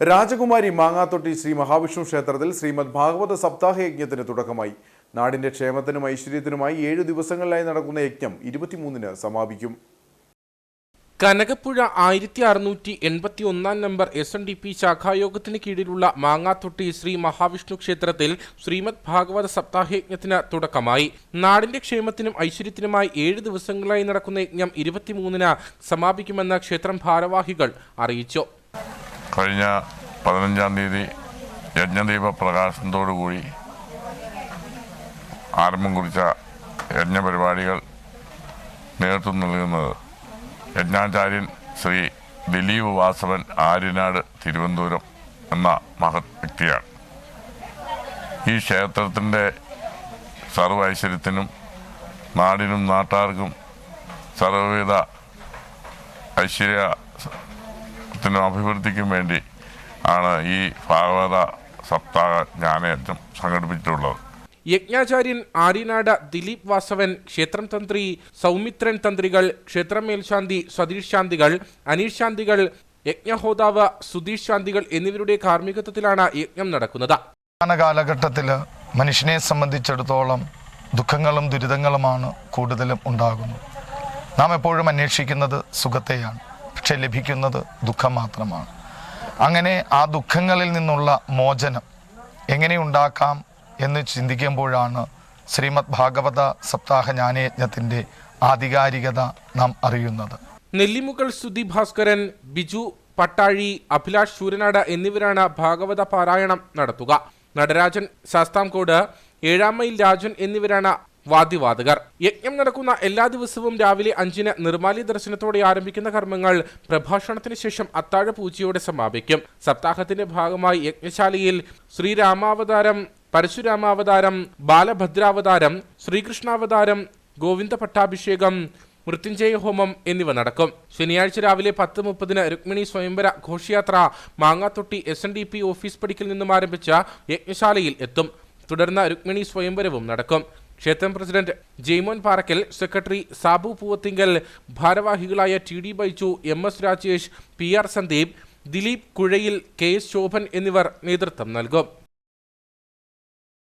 രാജകുമാരി മാങ്ങാത്തൊട്ടി ശ്രീ മഹാവിഷ്ണു ക്ഷേത്രത്തിൽ ശ്രീമദ് ഭാഗവത സപ്താഹ യജ്ഞത്തിന് തുടക്കമായി. നാടിന്റെ ക്ഷേമത്തിനും ഐശ്വര്യത്തിനുമായി ഏഴു ദിവസങ്ങളിലായി നടക്കുന്ന യജ്ഞം ഇരുപത്തിമൂന്നിന് സമാപിക്കും. കനകപ്പുഴ ആയിരത്തി അറുന്നൂറ്റി എൺപത്തി ഒന്നാം number S N D P ശാഖായോഗത്തിന് കീഴിലുള്ള മാങ്ങാത്തൊട്ടി ശ്രീ മഹാവിഷ്ണു ക്ഷേത്രത്തിൽ ശ്രീമദ് ഭാഗവത സപ്താഹയജ്ഞത്തിന് തുടക്കമായി. നാടിന്റെ ക്ഷേമത്തിനും ഐശ്വര്യത്തിനുമായി ഏഴ് ദിവസങ്ങളായി നടക്കുന്ന യജ്ഞം ഇരുപത്തിമൂന്നിന് സമാപിക്കുമെന്ന് ക്ഷേത്രം ഭാരവാഹികൾ അറിയിച്ചു. കഴിഞ്ഞ പതിനഞ്ചാം തീയതി യജ്ഞദീപ പ്രകാശനത്തോടുകൂടി ആരംഭം കുറിച്ച യജ്ഞപരിപാടികൾ നേതൃത്വം നൽകുന്നത് യജ്ഞാചാര്യൻ ശ്രീ ദിലീപ് വാസവൻ ആര്യനാട് തിരുവനന്തപുരം എന്ന മഹത് വ്യക്തിയാണ്. ഈ ക്ഷേത്രത്തിന്റെ സർവ ഐശ്വര്യത്തിനും നാടിനും നാട്ടാർക്കും സർവവിധ ഐശ്വര്യത്തിനും അഭിവൃദ്ധിക്കും വേണ്ടി ആണ് ഈ ഭാഗവത സപ്താഹ ജ്ഞാനയജ്ഞം സംഘടിപ്പിച്ചിട്ടുള്ളത്. യജ്ഞാചാര്യൻ ആര്യനാട് ദിലീപ് വാസവൻ ക്ഷേത്രം തന്ത്രി സൗമിത്രൻ തന്ത്രികൾ ക്ഷേത്രം മേൽശാന്തി സതീഷ് ശാന്തികൾ അനീഷ് ശാന്തികൾ യജ്ഞഹോതാവ് സുധീഷ് ശാന്തികൾ എന്നിവരുടെ കാർമ്മികത്വത്തിലാണ് യജ്ഞം നടക്കുന്നത്. കാലഘട്ടത്തിൽ മനുഷ്യനെ സംബന്ധിച്ചിടത്തോളം ദുഃഖങ്ങളും ദുരിതങ്ങളുമാണ് കൂടുതലും ഉണ്ടാകുന്നത്. നാം എപ്പോഴും അന്വേഷിക്കുന്നത് സുഖത്തെയാണ്. പക്ഷെ ലഭിക്കുന്നത് ദുഃഖം മാത്രമാണ്. അങ്ങനെ ആ ദുഃഖങ്ങളിൽ നിന്നുള്ള മോചനം എങ്ങനെ ഉണ്ടാക്കാം എന്ന് ചിന്തിക്കുമ്പോഴാണ് ശ്രീമദ് ഭാഗവത സപ്താഹ ജ്ഞാനയജ്ഞത്തിന്റെ ആധികാരികത നാം അറിയുന്നത്. നെല്ലിമുകൾ സുധി ഭാസ്കരൻ ബിജു പട്ടാഴി അഭിലാഷ് ശൂരനാട് എന്നിവരാണ് ഭാഗവത പാരായണം നടത്തുക. നടരാജൻ ശാസ്താംകോട് ഏഴാം മൈൽ രാജൻ എന്നിവരാണ് വാദ്യവാദകർ യജ്ഞം നടക്കുന്ന എല്ലാ ദിവസവും രാവിലെ അഞ്ചിന് നിർമാലി ദർശനത്തോടെ ആരംഭിക്കുന്ന കർമ്മങ്ങൾ പ്രഭാഷണത്തിന് ശേഷം അത്താഴ പൂജയോടെ സമാപിക്കും. സപ്താഹത്തിന്റെ ഭാഗമായി യജ്ഞശാലയിൽ ശ്രീരാമാവതാരം പരശുരാമാവതാരം ബാലഭദ്രാവതാരം ശ്രീകൃഷ്ണാവതാരം ഗോവിന്ദ പട്ടാഭിഷേകം മൃത്യുഞ്ജയ ഹോമം എന്നിവ നടക്കും. ശനിയാഴ്ച രാവിലെ പത്ത് മുപ്പതിന് രുക്മിണി സ്വയംവര ഘോഷയാത്ര Mangathotti S N D P office പടിക്കൽ നിന്നും ആരംഭിച്ച യജ്ഞശാലയിൽ എത്തും. തുടർന്ന് രുക്മിണി സ്വയംവരവും നടക്കും. ക്ഷേത്രം പ്രസിഡന്റ് ജെയ്മോൻ പാറക്കൽ സെക്രട്ടറി സാബു പൂവത്തിങ്കൽ ഭാരവാഹികളായ T D Baiju M S Rajesh P R Sandeep Dileep Kuzhayil K S Shobhan എന്നിവർ നേതൃത്വം നൽകും.